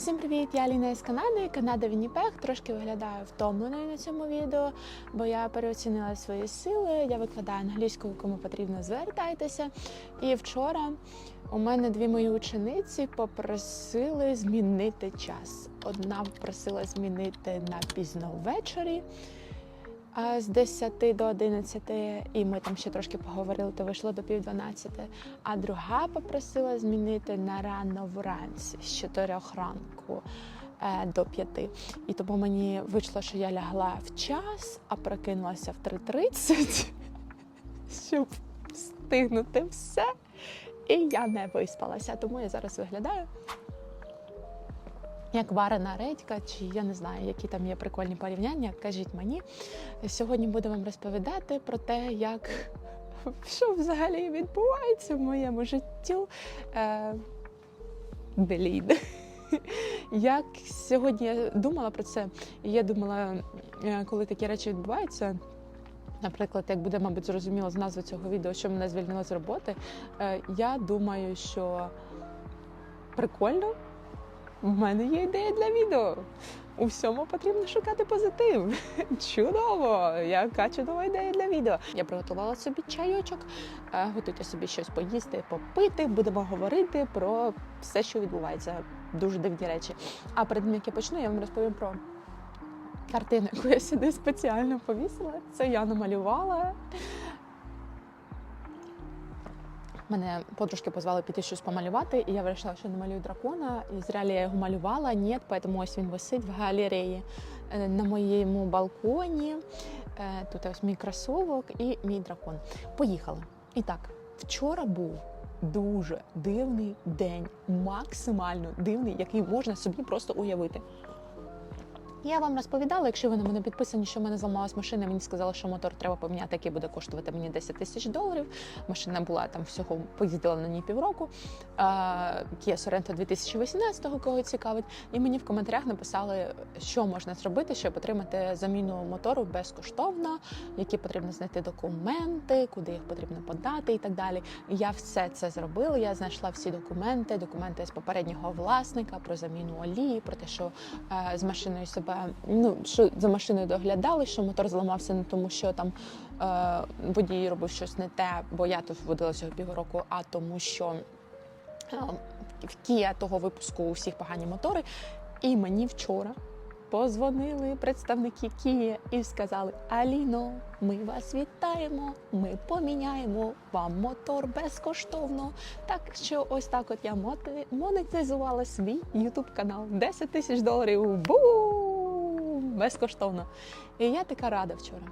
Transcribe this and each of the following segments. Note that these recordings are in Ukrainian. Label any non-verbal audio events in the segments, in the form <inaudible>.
Всім привіт! Я Ліна із Канади. Канада Вінніпег. Трошки виглядаю втомленою на цьому відео, бо я переоцінила свої сили. Я викладаю англійську, кому потрібно звертайтеся. І вчора у мене дві мої учениці попросили змінити час. Одна попросила змінити на пізно ввечері. З 10 до 11, і ми там ще трошки поговорили, то вийшло до пів 12. А друга попросила змінити на рано вранці з 4 ранку е, до 5. І тому мені вийшло, що я лягла в час, а прокинулася в 3.30, <laughs> щоб встигнути все. І я не виспалася, тому я зараз виглядаю. Як варена редька, чи я не знаю, які там є прикольні порівняння, кажіть мені. Сьогодні буду вам розповідати про те, як <laughs> що взагалі відбувається в моєму життю. Е. <laughs> Як сьогодні я думала про це, і я думала, е, коли такі речі відбуваються. Наприклад, як буде, мабуть, зрозуміло з назви цього відео, що мене звільнило з роботи, е, я думаю, що прикольно, в мене є ідея для відео. У всьому потрібно шукати позитив. <laughs> Чудово! Яка чудова ідея для відео. Я приготувала собі чайочок, е, готуйте собі щось поїсти, попити. Будемо говорити про все, що відбувається. Дуже дивні речі. А перед тим, як я почну, я вам розповім про картину, яку я сюди спеціально повісила. Це я намалювала. Мене подружки позвали піти щось помалювати, і я вирішила, що намалюю дракона. І зря я його малювала. Ні, тому ось він висить в галереї е, на моєму балконі. Е, Тут ось мій кросовок і мій дракон. Поїхали. І так, вчора був дуже дивний день, максимально дивний, який можна собі просто уявити. Я вам розповідала, якщо ви на мене підписані, що в мене зламалась машина, мені сказали, що мотор треба поміняти, який буде коштувати мені 10 тисяч доларів. Машина була там всього, поїздила на ній півроку. Kia Sorento 2018-го, кого цікавить. І мені в коментарях написали, що можна зробити, щоб отримати заміну мотору безкоштовно, які потрібно знайти документи, куди їх потрібно подати і так далі. Я все це зробила. Я знайшла всі документи, документи з попереднього власника про заміну олії, про те, що е, з машиною себе ну що за машиною доглядали, що мотор зламався не тому, що там е, водій робив щось не те, бо я тут водила цього півроку, а тому, що е, в Kia того випуску у всіх погані мотори. І мені вчора позвонили представники Kia і сказали: Аліно, ми вас вітаємо, ми поміняємо вам мотор безкоштовно. Так що ось так от я монетизувала свій YouTube канал. 10 тисяч доларів. Бум! Безкоштовно. І я така рада вчора.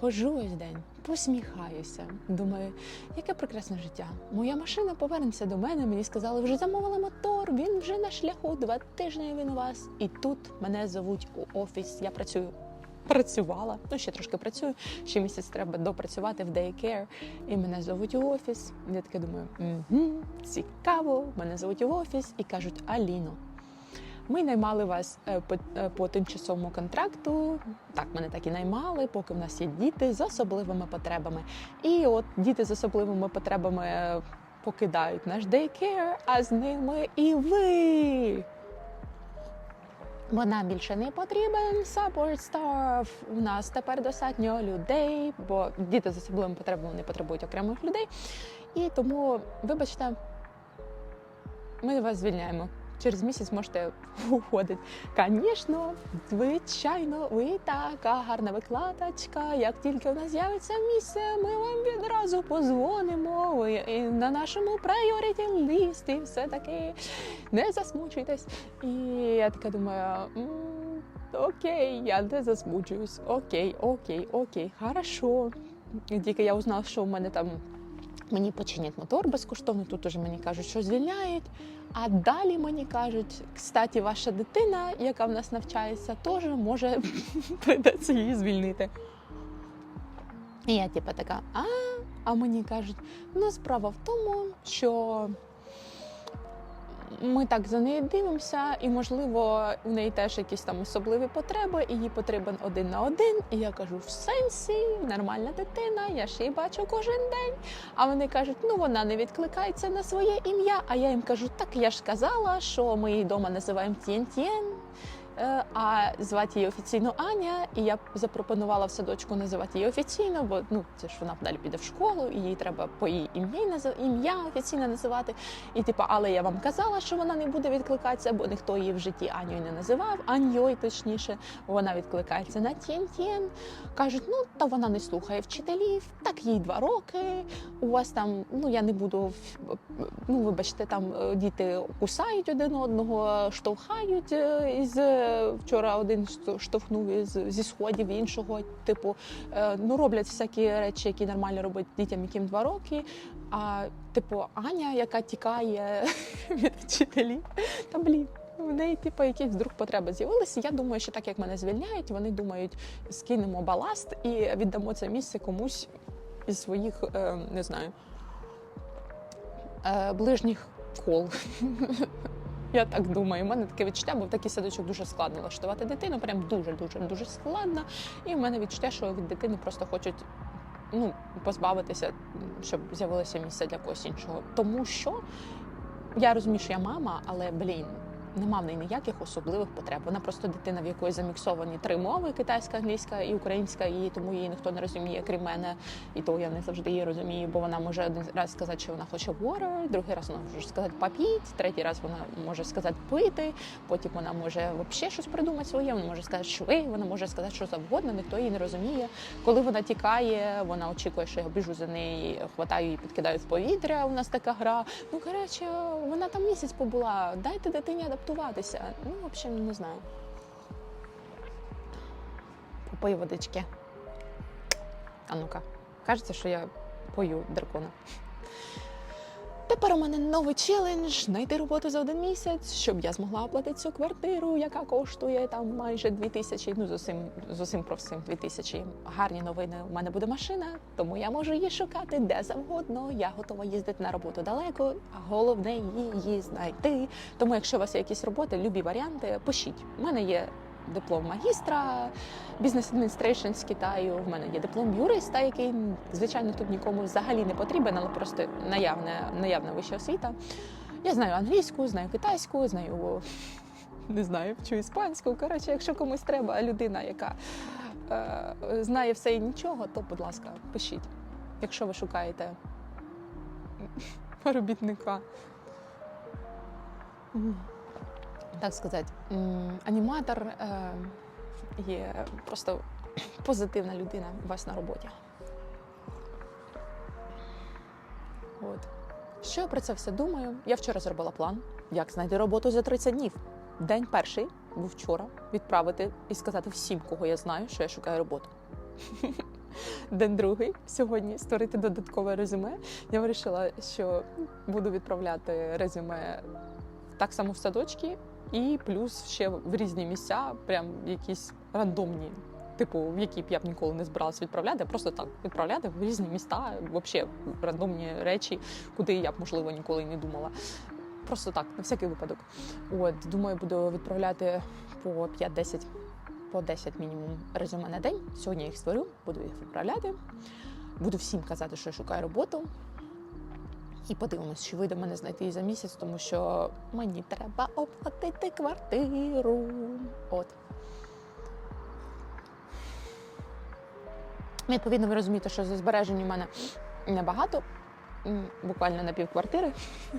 Ходжу ось день, посміхаюся. Думаю, яке прекрасне життя. Моя машина повернеться до мене. Мені сказали, вже замовила мотор, він вже на шляху, два тижні він у вас. І тут мене зовуть у офіс. Я працюю. Працювала, ну ще трошки працюю. Ще місяць треба допрацювати в Daycare. І мене зовуть у офіс. Я таке думаю, угу, цікаво. Мене зовуть у офіс і кажуть Аліно. Ми наймали вас е, по, е, по тимчасовому контракту. Так, мене так і наймали, поки в нас є діти з особливими потребами. І от діти з особливими потребами е, покидають наш дейкер, а з ними і ви. Бо нам більше не потрібен support staff. У нас тепер достатньо людей, бо діти з особливими потребами не потребують окремих людей. І тому, вибачте, ми вас звільняємо. Через місяць можете уходити. Звісно, звичайно, ви така гарна викладачка. Як тільки у нас з'явиться місце, ми вам відразу позвонимо. Ви і на нашому priority лісті все таки не засмучуйтесь. І я така думаю. Окей, я не засмучуюсь. Окей, окей, окей, хорошо. Тільки я узнала, що в мене там мені починять мотор безкоштовно, тут уже мені кажуть, що звільняють. А далі мені кажуть, кстати, ваша дитина, яка в нас навчається, теж може <laughs> прийдеться її звільнити. І я типу така, а, а мені кажуть, ну справа в тому, що ми так за нею дивимося, і можливо у неї теж якісь там особливі потреби, і їй потрібен один на один. І я кажу, в сенсі, нормальна дитина, я ж її бачу кожен день. А вони кажуть, ну вона не відкликається на своє ім'я. А я їм кажу, так я ж казала, що ми її вдома називаємо Тєн-Тєн. Е, А звати її офіційно Аня, і я запропонувала в садочку називати її офіційно, бо ну це ж вона далі піде в школу, і їй треба по її ім'я назив- ім'я офіційно називати. І типу, але я вам казала, що вона не буде відкликатися, бо ніхто її в житті Аньою не називав, Аньой точніше. Вона відкликається на тєн-тєн. Кажуть, ну та вона не слухає вчителів, так їй два роки. У вас там, ну я не буду ну вибачте, там е, діти кусають один одного, штовхають е, із вчора один што- штовхнув зі сходів іншого. Типу, е, ну роблять всякі речі, які нормально робить дітям, яким два роки. А типу, Аня, яка тікає <laughs> від вчителів, та блін. В неї, типу, якісь вдруг потреби з'явилися. Я думаю, що так як мене звільняють, вони думають, скинемо баласт і віддамо це місце комусь із своїх, е, не знаю, е, ближніх кол. <laughs> Я так думаю. У мене таке відчуття, бо в такий садочок дуже складно влаштувати дитину. Прям дуже дуже дуже складно. І в мене відчуття, що від дитини просто хочуть ну, позбавитися, щоб з'явилося місце для когось іншого. Тому що я розумію, що я мама, але блін. Нема в неї ніяких особливих потреб. Вона просто дитина, в якої заміксовані три мови: китайська, англійська і українська, і тому її ніхто не розуміє, крім мене. І то я не завжди її розумію, бо вона може один раз сказати, що вона хоче water, другий раз вона може сказати попіть, третій раз вона може сказати пити, потім вона може взагалі щось придумати своє, вона може сказати шви, вона може сказати що завгодно, ніхто її не розуміє. Коли вона тікає, вона очікує, що я біжу за неї, хватаю її, підкидаю в повітря. У нас така гра. Ну коротше, вона там місяць побула. Дайте дитині адаптуватися. Ну, в общем, не знаю. Попий водички. А ну-ка, кажеться, що я пою дракона. Тепер у мене новий челендж знайти роботу за один місяць, щоб я змогла оплатити цю квартиру, яка коштує там майже 2 тисячі. Ну з усім з усім про всім 2 тисячі. Гарні новини. У мене буде машина, тому я можу її шукати де завгодно. Я готова їздити на роботу далеко, головне її знайти. Тому, якщо у вас є якісь роботи, любі варіанти, пишіть. У мене є диплом магістра бізнес адміністрейшн з Китаю. В мене є диплом юриста, який звичайно тут нікому взагалі не потрібен, але просто наявна, наявна вища освіта. Я знаю англійську, знаю китайську, знаю не знаю, вчу іспанську. Коротше, якщо комусь треба людина, яка е, знає все і нічого, то, будь ласка, пишіть. Якщо ви шукаєте робітника. Так сказати, аніматор є просто позитивна людина у вас на роботі. От. Що я про це все думаю? Я вчора зробила план, як знайти роботу за 30 днів. День перший був вчора відправити і сказати всім, кого я знаю, що я шукаю роботу. <laughs> День другий сьогодні створити додаткове резюме. Я вирішила, що буду відправляти резюме так само в садочки, і плюс ще в різні місця, прям якісь рандомні. Типу, в які б я б ніколи не збиралася відправляти, а просто так відправляти в різні міста, взагалі рандомні речі, куди я б можливо ніколи не думала. Просто так, на всякий випадок. От думаю, буду відправляти по 5-10, по 10 мінімум резюме на день. Сьогодні я їх створю, буду їх відправляти. Буду всім казати, що я шукаю роботу. І подивимось, чи вийде мене знайти за місяць, тому що мені треба оплатити квартиру. От. Відповідно, ви розумієте, що за збережень у мене небагато, буквально на півквартири.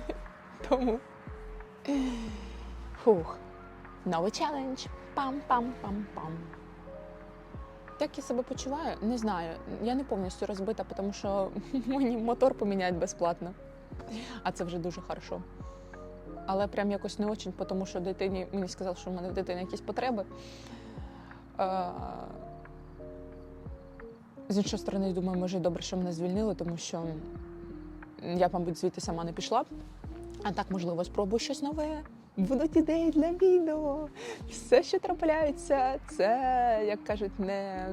<laughs> Тому. Фух. Новий челендж. Пам-пам-пам-пам. Як я себе почуваю, не знаю. Я не повністю розбита, тому що <laughs> мені мотор поміняють безплатно. А це вже дуже хорошо. Але прям якось не очень, тому що дитині мені сказали, що в мене в дитині якісь потреби. З іншої сторони, думаю, може добре, що мене звільнили, тому що я, мабуть, звідти сама не пішла. А так, можливо, спробую щось нове. Будуть ідеї для відео. Все, що трапляється, це, як кажуть, не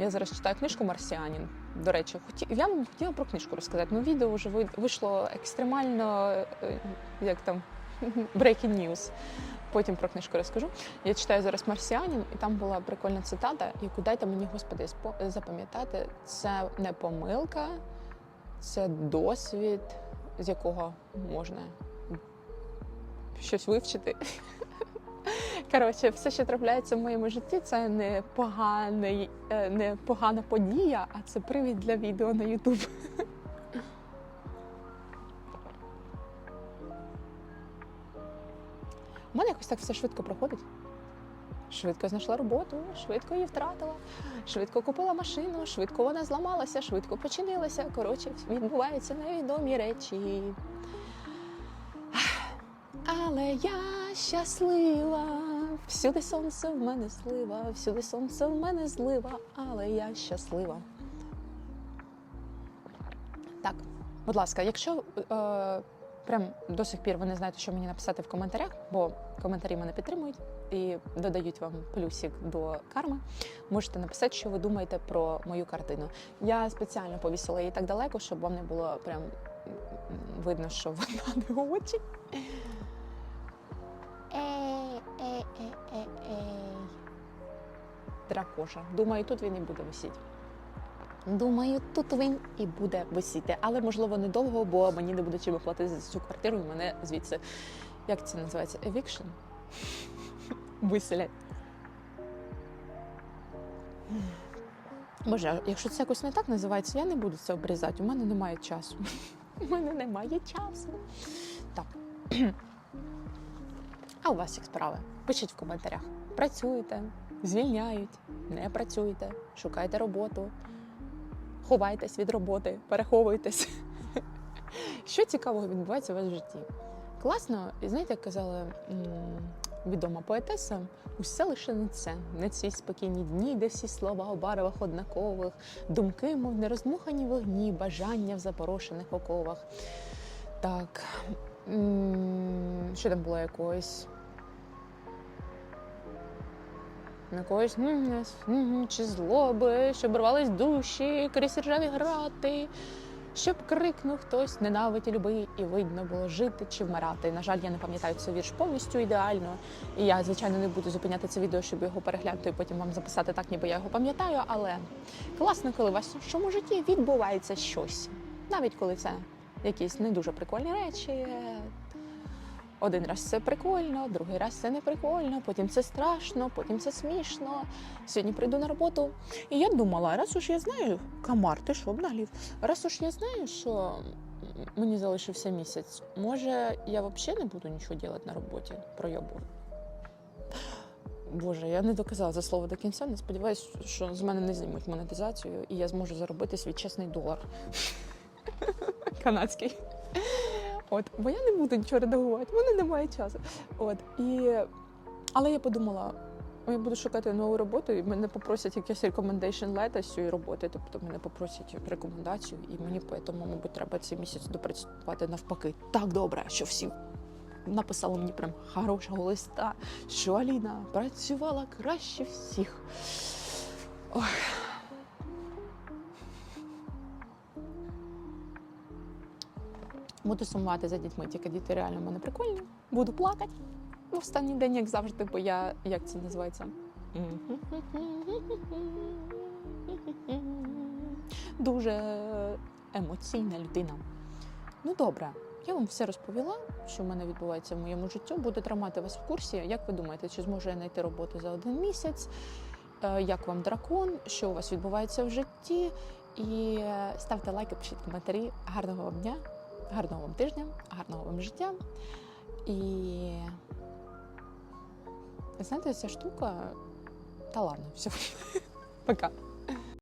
Я зараз читаю книжку Марсіанін. До речі, хоті... я вам хотіла про книжку розказати. Ну, відео вже вийшло екстремально, е, як там <laughs> breaking news. Потім про книжку розкажу. Я читаю зараз Марсіанін, і там була прикольна цитата, яку дайте мені, господи, запам'ятати. Це не помилка, це досвід, з якого можна щось вивчити. <laughs> Коротше, все, що трапляється в моєму житті, це не поганий, е, не погана подія, а це привід для відео на YouTube. У мене якось так все швидко проходить. Швидко знайшла роботу, швидко її втратила, швидко купила машину, швидко вона зламалася, швидко починилася. Коротше, відбуваються невідомі речі. Але я щаслива, всюди сонце в мене слива, всюди сонце в мене злива, але я щаслива. Так, будь ласка, якщо е, прям до сих пір ви не знаєте, що мені написати в коментарях, бо коментарі мене підтримують і додають вам плюсик до карми, можете написати, що ви думаєте про мою картину. Я спеціально повісила її так далеко, щоб вам не було прям видно, що вона <laughs> не очі. Ей, ей, ей, ей, ей. Дракоша. Думаю, тут він і буде висіти. Думаю, тут він і буде висіти. Але можливо недовго, бо мені не буде чим платити за цю квартиру, і мене звідси. Як це називається? Eviction? Виселять. Боже, якщо це якось не так називається, я не буду це обрізати. У мене немає часу. <laughs> У мене немає часу. Так. У вас як справи? Пишіть в коментарях. Працюєте, звільняють, не працюєте, шукаєте роботу, ховайтесь від роботи, переховуйтесь. <laughs> Що цікавого відбувається у вас в житті? Класно, і знаєте, як казала відома поетеса, усе лише не це, не ці спокійні дні, де всі слова у барвах однакових, думки, мов нероздмухані вогні, бажання в запорошених оковах. Так. Що там було якось? М, м, чи злоби, щоб рвались душі, крізь ржаві грати, щоб крикнув хтось ненавидь і люби, і видно було жити чи вмирати. На жаль, я не пам'ятаю цей вірш повністю ідеально. І я, звичайно, не буду зупиняти це відео, щоб його переглянути і потім вам записати так, ніби я його пам'ятаю. Але класно, коли у вас в вашому житті відбувається щось, навіть коли це якісь не дуже прикольні речі. Один раз це прикольно, другий раз це не прикольно, потім це страшно, потім це смішно. Сьогодні прийду на роботу. І я думала, раз уж я знаю, Камар, ти що обнаглів? Раз уж я знаю, що мені залишився місяць, може я взагалі не буду нічого робити на роботі пройобу. Боже, я не доказала за слово до кінця. Не сподіваюся, що з мене не знімуть монетизацію, і я зможу заробити свій чесний долар. <laughs> Канадський. От, бо я не буду нічого редагувати, в мене немає часу. От, і... Але я подумала, я буду шукати нову роботу, і мене попросять якесь recommendation letter з цієї роботи, тобто мене попросять рекомендацію, і мені тому, мабуть, треба цей місяць допрацювати навпаки так добре, що всі написали мені прям хорошого листа, що Аліна працювала краще всіх. Ой. Буду сумувати за дітьми, тільки діти реально в мене прикольні. Буду плакати в останній день, як завжди, бо я як це називається? Дуже емоційна людина. Ну добре, я вам все розповіла, що в мене відбувається в моєму житті. Буду тримати вас в курсі. Як ви думаєте, чи зможу я знайти роботу за один місяць? Е, Як вам дракон? Що у вас відбувається в житті? І е, ставте лайки, пишіть коментарі. Гарного вам дня! Гарного вам тижня, гарного вам життя. І знаєте, ця штука. Та ладно, все. Пока.